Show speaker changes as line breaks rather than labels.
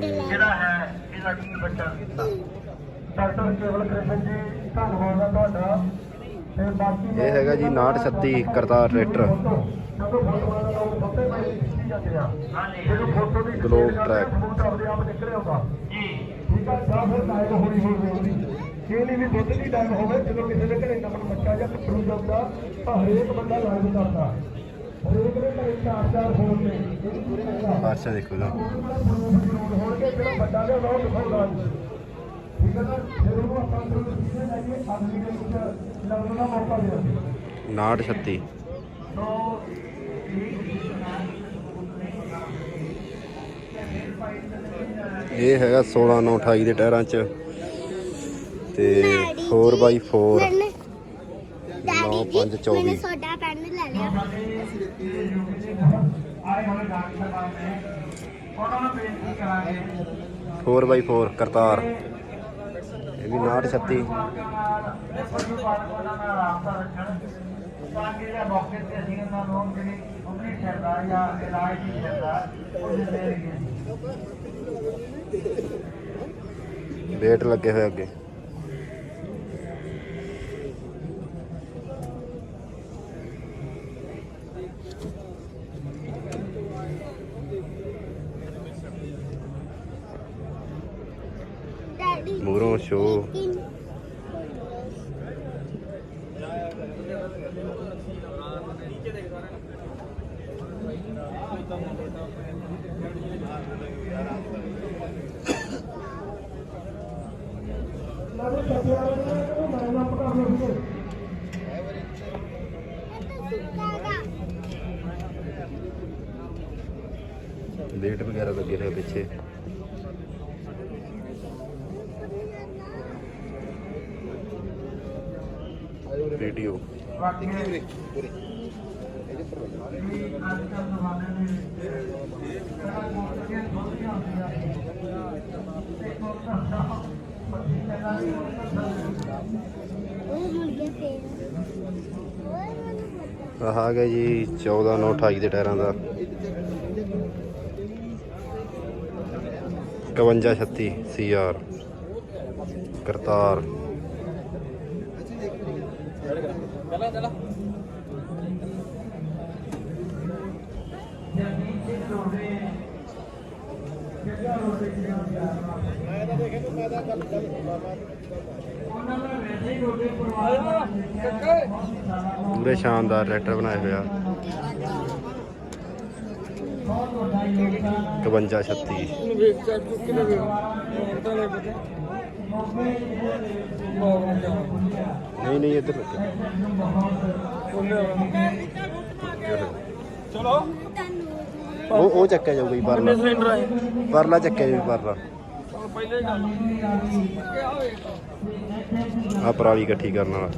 ਜਿਹੜਾ ਹੈ ਇਹਦਾ ਕੀ ਬੱਚਾ? ਡਾਕਟਰ ਕੇਵਲ ਕ੍ਰਿਸ਼ਨ ਜੀ ਧੰਨਵਾਦ ਹੈ ਤੁਹਾਡਾ। ਤੇ ਬਾਕੀ
ਇਹ ਹੈਗਾ ਜੀ 6936 ਕਰਤਾਰ ਟਰੈਕਟਰ।
ਜਦੋਂ ਫੋਟੋਆਂ ਦਾ ਲੋਕ ਫੱਟੇ ਪਏ ਖਿੱਚੀ ਜਾਂਦੇ ਆ। ਜਦੋਂ ਫੋਟੋ ਦੀ
Globe
ਖਿੱਚੀ
track।
ਜਾਂਦੇ ਆ, ਫੋਟੋ ਆਪਣੇ ਆਪ ਨਿਕਲ ਆਉਂਦਾ। ਜੀ। ਠੀਕ ਆ ਜਾਂ ਫਿਰ ਟਾਈਮ ਹੋਣੀ ਹੋਣੀ ਇਹ ਨਹੀਂ ਵੀ ਦੁੱਧ ਦੀ ਟਾਈਮ ਹੋਵੇ ਜਦੋਂ ਕਿਸੇ ਦੇ ਘਰੇ ਨਮਨ ਬੱਚਾ ਜਾਂ ਪੱਠੂ ਜਾਂਦਾ ਤਾਂ ਹਰੇਕ ਬੰਦਾ ਲਾਈਵ ਕਰਦਾ।
ਫਰਸ਼ਾ ਦੇਖੋ
ਲੈ
6936
ਸੋ
ਇਹ ਹੈਗਾ 16 9 28 ਦੇ ਟਾਇਰਾਂ 'ਚ। ਤੇ 4x4
ਮੈਨੇ ਡੈਡੀ ਜੀ
9, 5, 24
ਮੈਨੇ ਸੋਡਾ
4x4 ਕਰਤਾਰ। ਇਹ ਵੀ 6936
ਪਸ਼ੂ ਤਾਂ ਕਿ ਜਿਹੜਾ ਮੌਕੇ ਤੇ ਅਸੀਂ ਉਹਨਾਂ ਨੂੰ ਜਿਹੜੀ ਉਮਰੀ ਛੱਡਦਾ ਜਾਂ ਇਲਾਜ ਦੀ ਛੱਡਦਾ ਉਹ ਦੇ ਦੇਣਗੇ
ਵੇਟ ਲੱਗੇ ਹੋਏ ਅੱਗੇ।
ਡੈਡੀ
ਸ਼ੋ
ਤਿੰਨ
ਵੇਟ ਵਗੈਰਾ ਲੱਗੇ ਹੋਏ ਪਿੱਛੇ ਵੀਡੀਓ
ਬਾਕੀ ਪੂਰੇ ਪੂਰੇ ਅੱਜ ਕੱਲ੍ਹ ਜ਼ਮਾਨੇ ਦੇ ਵਿੱਚ ਜਿਹੜਾ ਮੋਟੀਆਂ ਦੋਧੀਆਂ ਹੁੰਦੀਆਂ ਤੇ ਕੋਤਾ ਪੱਤੀ ਲਗਾ ਕੇ
ਉਹ ਮੁਰਗੇ ਫੇਰ ਓਏ ਮੈਨੂੰ ਪਤਾ
ਆਹ ਆ ਜੀ 14 9 28 ਦੇ ਟਾਇਰਾਂ ਦਾ। 51 36 ਸੀਆਰ ਕਰਤਾਰ। ਪੂਰੇ ਸ਼ਾਨਦਾਰ ਟਰੈਕਟਰ ਬਣਾਏ ਹੋਇਆ 51 36 ਨਹੀਂ ਨਹੀਂ ਇੱਧਰ ਲੱਗੇ
ਤੁਹਾਨੂੰ
ਉਹ ਉਹ ਚੱਕਿਆ ਜਾਊਗਾ ਜੀ ਪਰਲਾ ਪਰਲਾ ਚੱਕਿਆ ਜਾਊ ਪਰਲਾ ਆ ਪਰਾਲੀ ਇਕੱਠੀ ਕਰਨ ਵਾਲਾ।